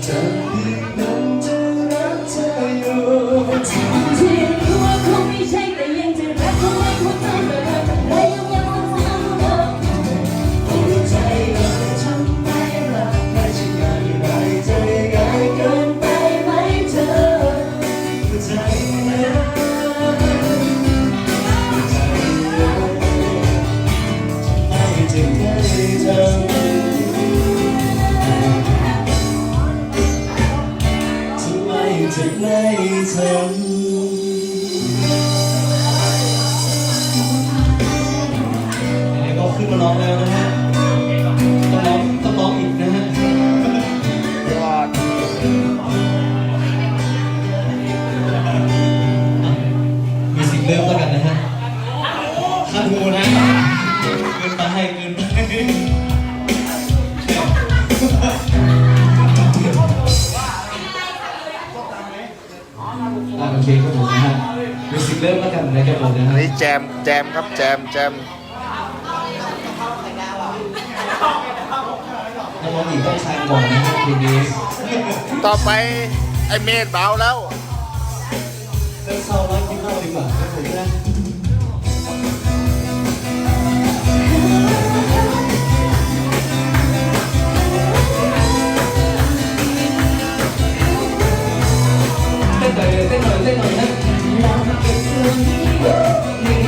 time. จกไหนทำ เค้กครับผมนะฮะมิวสิกเริ่มแล้วกันนะครับผมนะฮะนนี้แจมแจมครับแจมแจมน้องหญิงต้องทานก่อนนะฮะทีนี้ต่อไปไอเมธเบาแล้ว เต้นหน่อยเต้นหน่อยเต้นหน่อยนะ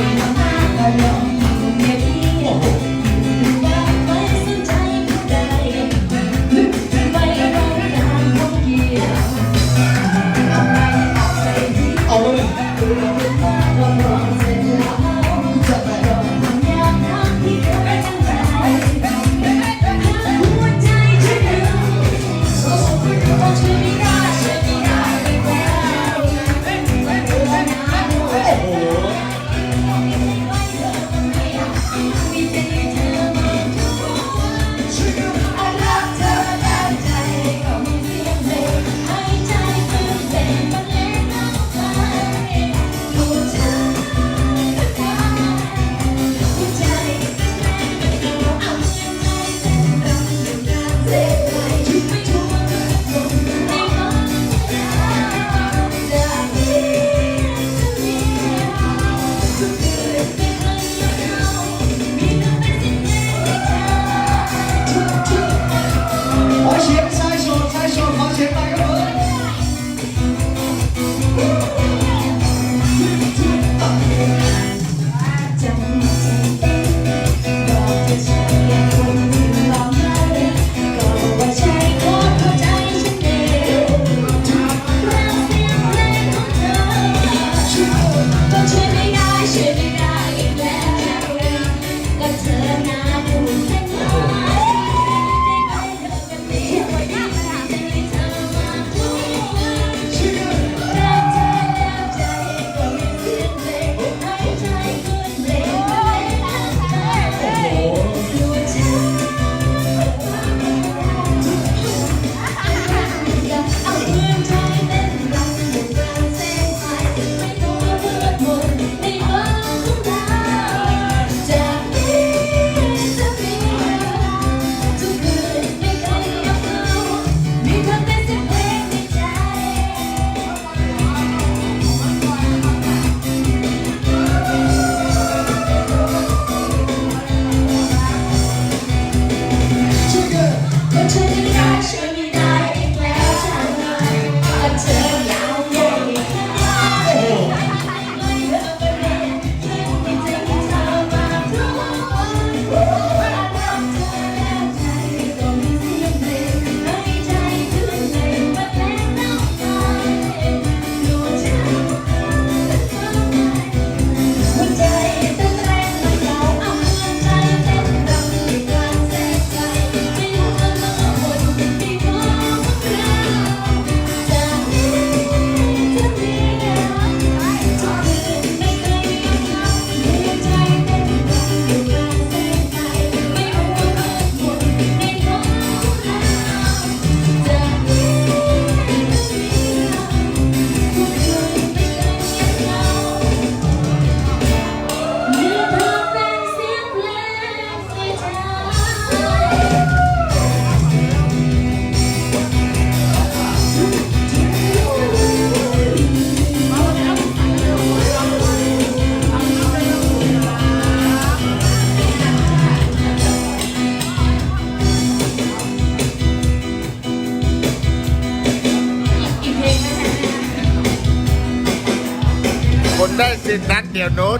ได้สิทธิ์นั้นเดี๋ยวนู้น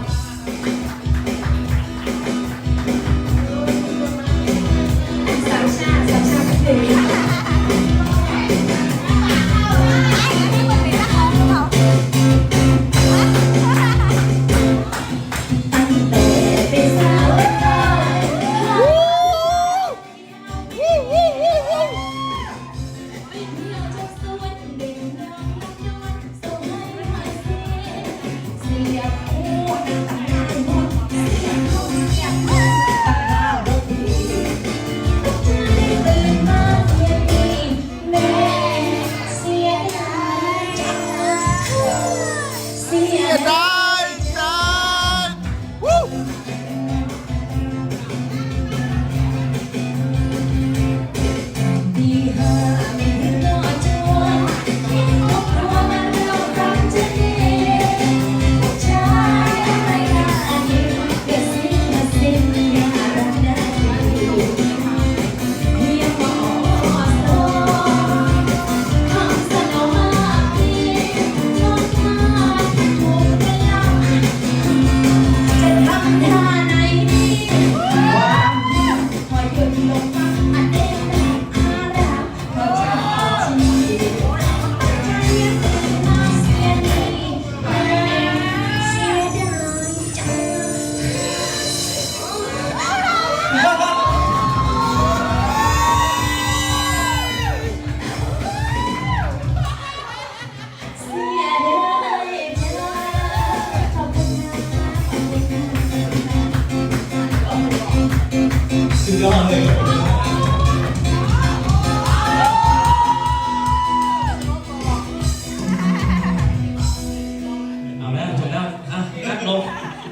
ลง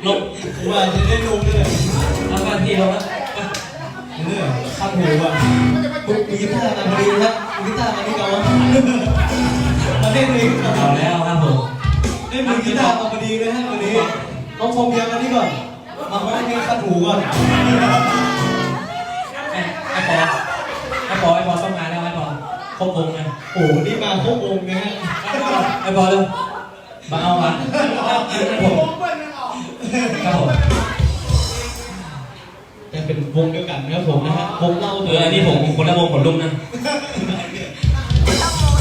ลงผมว่าจะได้ลงเลยเอาการทีลงแล้วเนี่ยคัดหูอะปุ๊บมีกีตาร์มาพอดีนะครับกีตาร์มาที่เก่าอะมาเล่นเองครับเอาแล้วครับผมเล่นมือกีตาร์มาพอดีเลยฮะวันนี้น้องชมเพียงมานี่ก่อนมาไว้ให้คัดหูก่อนไอ้ไอ้ปอไอ้ปอไอ้ปอต้องงาแล้วไอ้ปอครบวงไงโอ้โหนี่มาครบวงนะฮะไอ้ปอเร็ว มาเอามาครับผมครับผมแต่เป็นวงเดียวกันนะครับผมนะฮะวงเล่าเอออันนี้ผมคนละวงขนลุกนะ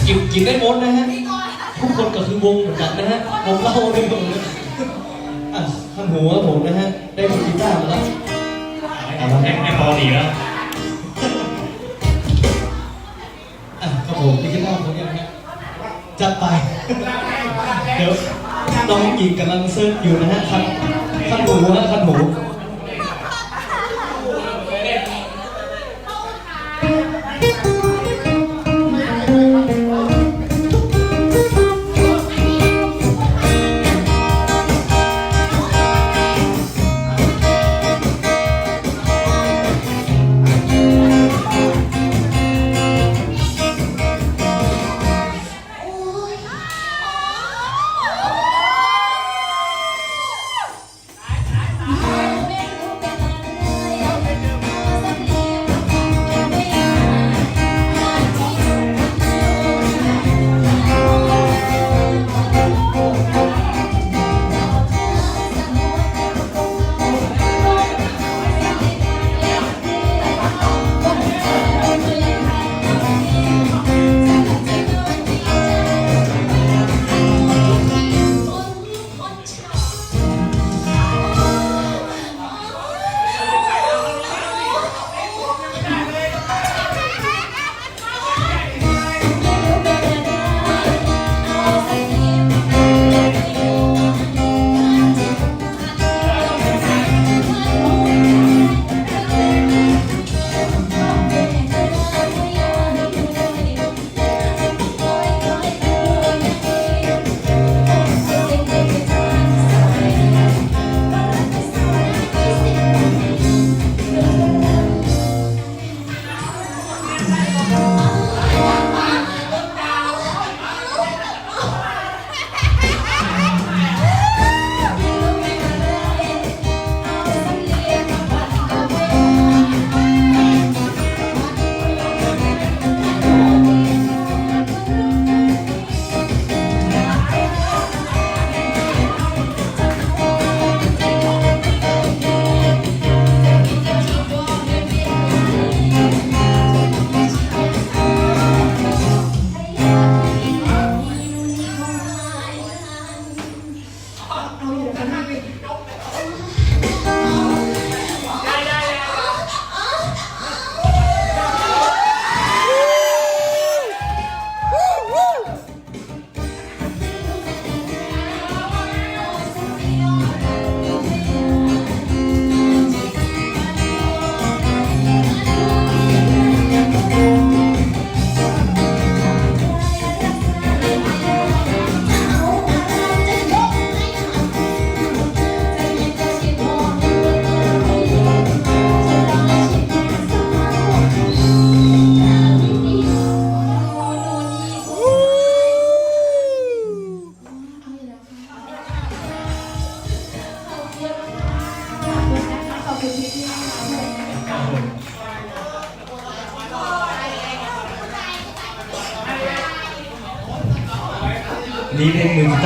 กินกินได้หมดนะฮะทุกคนก็คือวงเหมือนกันนะฮะวงเล่าด้วยผมนะอะคัดหูครับผมนะฮะได้มือกีตาร์มาแล้วไอ้ไอ้ปอดีแล้วอะครับผมมีกีตาร์ผมยังนะฮะจัดไป เดี๋ยวน้องหญิงกำลังเซิร์ฟอยู่นะฮะคันคันหูนะคันหู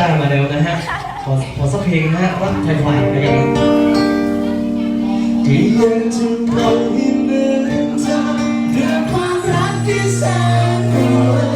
้ามาแล้วนะฮะ ขอขอสักเพลงนะฮะรักไทยฝรั่งไปกันที่ยังจำเราให้เหมืองเดิความรักที่แสน